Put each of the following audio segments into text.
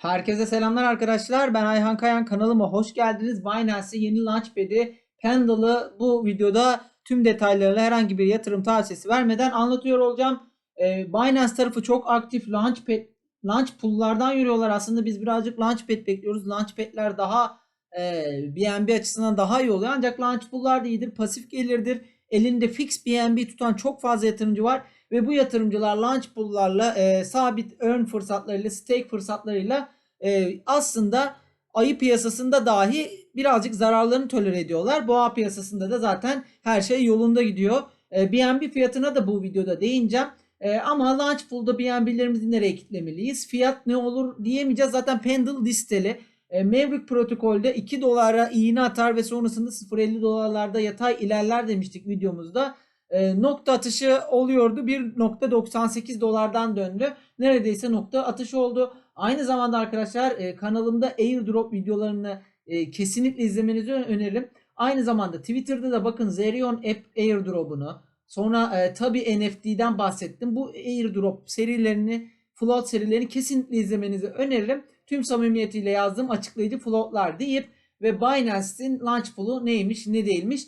Herkese selamlar arkadaşlar. Ben Ayhan Kayan kanalıma hoş geldiniz. Binance yeni Launchpad'i, Pendle'ı bu videoda tüm detaylarıyla herhangi bir yatırım tavsiyesi vermeden anlatıyor olacağım. Ee, Binance tarafı çok aktif. Launchpad, Launch pool'lardan yürüyorlar. Aslında biz birazcık Launchpad bekliyoruz. Launchpad'ler daha e, BNB açısından daha iyi oluyor. Ancak Launch pool'lar da iyidir. Pasif gelirdir. Elinde fix BNB tutan çok fazla yatırımcı var. Ve bu yatırımcılar launch pool'larla e, sabit earn fırsatlarıyla, stake fırsatlarıyla e, aslında ayı piyasasında dahi birazcık zararlarını tolere ediyorlar. Boğa piyasasında da zaten her şey yolunda gidiyor. E, BNB fiyatına da bu videoda değineceğim. E, ama launch pool'da BNB'lerimizi nereye kitlemeliyiz? Fiyat ne olur diyemeyeceğiz. Zaten Pendle listeli. E, Maverick protokolde 2 dolara iğne atar ve sonrasında 0.50 dolarlarda yatay ilerler demiştik videomuzda. E, nokta atışı oluyordu. 1.98 dolardan döndü. Neredeyse nokta atışı oldu. Aynı zamanda arkadaşlar e, kanalımda airdrop videolarını e, kesinlikle izlemenizi öneririm. Aynı zamanda Twitter'da da bakın Zerion App airdrop'unu sonra e, tabi NFT'den bahsettim. Bu airdrop serilerini float serilerini kesinlikle izlemenizi öneririm. Tüm samimiyetiyle yazdığım açıklayıcı floatlar deyip ve Binance'in launch pool'u neymiş ne değilmiş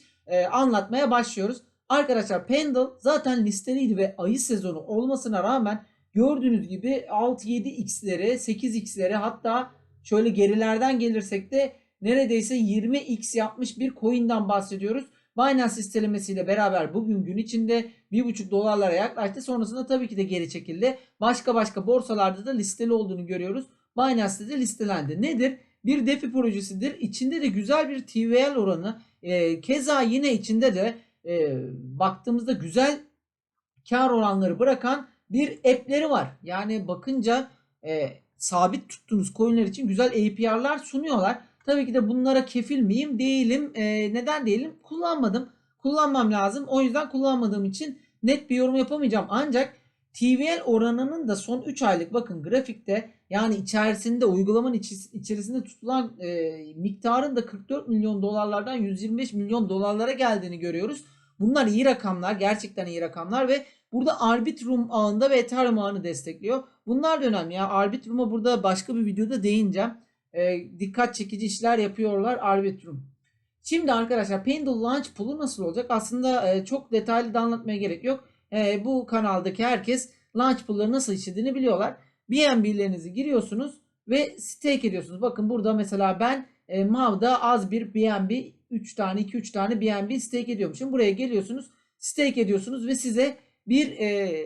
anlatmaya başlıyoruz. Arkadaşlar Pendle zaten listeliydi ve ayı sezonu olmasına rağmen gördüğünüz gibi 6-7x'lere 8x'lere hatta şöyle gerilerden gelirsek de neredeyse 20x yapmış bir coin'den bahsediyoruz. Binance listelemesiyle beraber bugün gün içinde 1.5 dolarlara yaklaştı. Sonrasında tabii ki de geri çekildi. Başka başka borsalarda da listeli olduğunu görüyoruz. Binance'de de listelendi. Nedir? Bir DeFi projesidir. İçinde de güzel bir TVL oranı. Ee, keza yine içinde de e, baktığımızda güzel kar oranları bırakan bir app'leri var. Yani bakınca e, sabit tuttuğunuz coinler için güzel APR'lar sunuyorlar. Tabii ki de bunlara kefil miyim? Değilim. E, neden değilim? Kullanmadım. Kullanmam lazım. O yüzden kullanmadığım için net bir yorum yapamayacağım. Ancak TVL oranının da son 3 aylık bakın grafikte yani içerisinde uygulamanın içerisinde tutulan e, miktarın da 44 milyon dolarlardan 125 milyon dolarlara geldiğini görüyoruz. Bunlar iyi rakamlar. Gerçekten iyi rakamlar ve burada Arbitrum ağında ve Ethereum ağını destekliyor. Bunlar da önemli. Ya Arbitrum'a burada başka bir videoda değineceğim. Ee, dikkat çekici işler yapıyorlar Arbitrum. Şimdi arkadaşlar Pendle Launch Pool'u nasıl olacak? Aslında e, çok detaylı da anlatmaya gerek yok. E, bu kanaldaki herkes Launch Pool'ları nasıl işlediğini biliyorlar. BNB'lerinizi giriyorsunuz ve stake ediyorsunuz. Bakın burada mesela ben e, Mav'da az bir BNB 3 tane 2-3 tane BNB stake ediyormuşum. Buraya geliyorsunuz stake ediyorsunuz ve size bir e,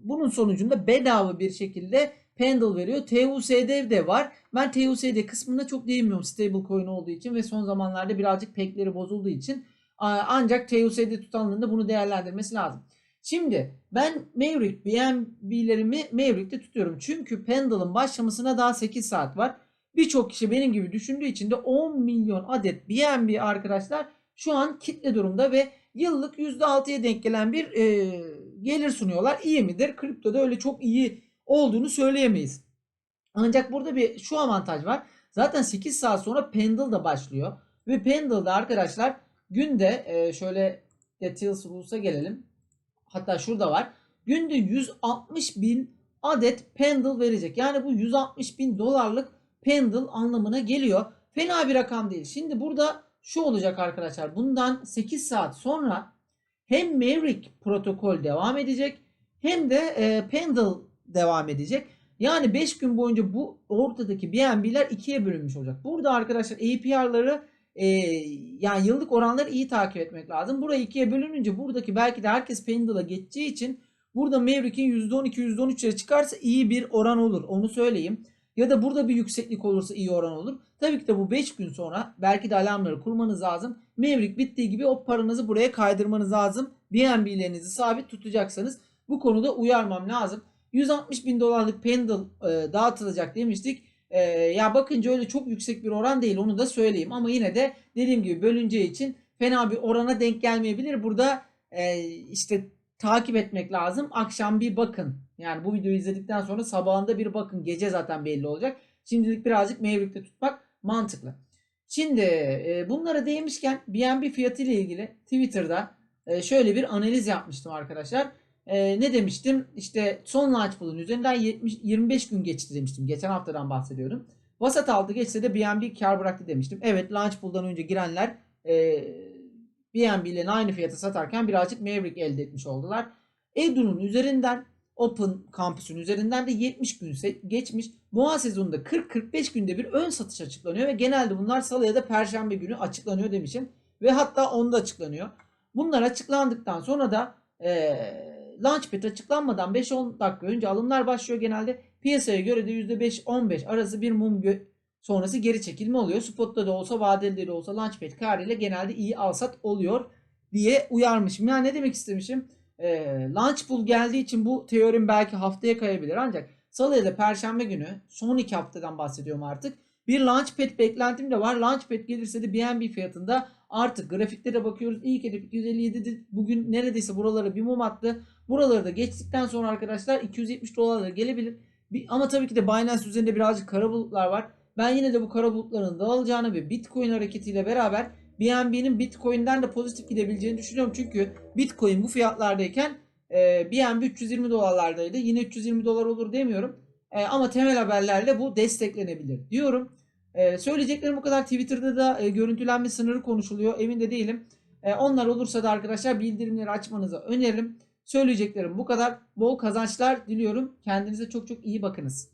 bunun sonucunda bedava bir şekilde Pendle veriyor. TUSD de var. Ben TUSD kısmına çok değinmiyorum stable coin olduğu için ve son zamanlarda birazcık pekleri bozulduğu için ancak TUSD tutanların da bunu değerlendirmesi lazım. Şimdi ben Maverick BNB'lerimi Maverick'te tutuyorum. Çünkü Pendle'ın başlamasına daha 8 saat var. Birçok kişi benim gibi düşündüğü için de 10 milyon adet BNB arkadaşlar şu an kitle durumda ve yıllık %6'ya denk gelen bir e, gelir sunuyorlar. İyi midir? Kriptoda öyle çok iyi olduğunu söyleyemeyiz. Ancak burada bir şu avantaj var. Zaten 8 saat sonra Pendle da başlıyor. Ve Pendle'da arkadaşlar günde e, şöyle Details Rules'a gelelim. Hatta şurada var. Günde 160 bin adet Pendle verecek. Yani bu 160 bin dolarlık Pendle anlamına geliyor. Fena bir rakam değil. Şimdi burada şu olacak arkadaşlar. Bundan 8 saat sonra hem Maverick protokol devam edecek hem de e, Pendle devam edecek. Yani 5 gün boyunca bu ortadaki BNB'ler ikiye bölünmüş olacak. Burada arkadaşlar APR'ları e, yani yıllık oranları iyi takip etmek lazım. Burayı ikiye bölününce buradaki belki de herkes Pendle'a geçeceği için burada Maverick'in %12 %13'lere çıkarsa iyi bir oran olur. Onu söyleyeyim. Ya da burada bir yükseklik olursa iyi oran olur. Tabii ki de bu 5 gün sonra belki de alarmları kurmanız lazım. Maverick bittiği gibi o paranızı buraya kaydırmanız lazım. BNB'lerinizi sabit tutacaksanız bu konuda uyarmam lazım. 160 bin dolarlık Pendle e, dağıtılacak demiştik. E, ya bakınca öyle çok yüksek bir oran değil onu da söyleyeyim. Ama yine de dediğim gibi bölüneceği için fena bir orana denk gelmeyebilir. Burada e, işte takip etmek lazım. Akşam bir bakın. Yani bu videoyu izledikten sonra sabahında bir bakın. Gece zaten belli olacak. Şimdilik birazcık Maverick'te tutmak mantıklı. Şimdi e, bunlara değinmişken BNB fiyatı ile ilgili Twitter'da e, şöyle bir analiz yapmıştım arkadaşlar. E, ne demiştim? İşte son launch pool'un üzerinden 70, 25 gün geçti demiştim. Geçen haftadan bahsediyorum. Vasat aldı geçse de BNB kar bıraktı demiştim. Evet launch pool'dan önce girenler e, BNB ile aynı fiyata satarken birazcık Maverick elde etmiş oldular. Edu'nun üzerinden Open Campus'un üzerinden de 70 gün geçmiş. Boğa sezonunda 40-45 günde bir ön satış açıklanıyor ve genelde bunlar salı ya da perşembe günü açıklanıyor demişim. Ve hatta onda açıklanıyor. Bunlar açıklandıktan sonra da eee Launchpad açıklanmadan 5-10 dakika önce alımlar başlıyor genelde. Piyasaya göre de %5-15 arası bir mum sonrası geri çekilme oluyor. Spot'ta da olsa vadeli de olsa Launchpad karıyla genelde iyi alsat oluyor diye uyarmışım. Yani ne demek istemişim? E, launch pool geldiği için bu teorim belki haftaya kayabilir ancak salı ya da perşembe günü son iki haftadan bahsediyorum artık. Bir launchpad beklentim de var. Launchpad gelirse de BNB fiyatında artık grafiklere bakıyoruz. İlk hedef 257'di. Bugün neredeyse buralara bir mum attı. Buraları da geçtikten sonra arkadaşlar 270 dolarlara gelebilir. Bir, ama tabii ki de Binance üzerinde birazcık kara bulutlar var. Ben yine de bu kara bulutların dağılacağını ve Bitcoin hareketiyle beraber BNB'nin Bitcoin'den de pozitif gidebileceğini düşünüyorum. Çünkü Bitcoin bu fiyatlardayken e, BNB 320 dolarlardaydı. Yine 320 dolar olur demiyorum. E, ama temel haberlerle bu desteklenebilir diyorum. E, söyleyeceklerim bu kadar. Twitter'da da e, görüntülenme sınırı konuşuluyor. Emin de değilim. E, onlar olursa da arkadaşlar bildirimleri açmanızı öneririm. Söyleyeceklerim bu kadar. Bol kazançlar diliyorum. Kendinize çok çok iyi bakınız.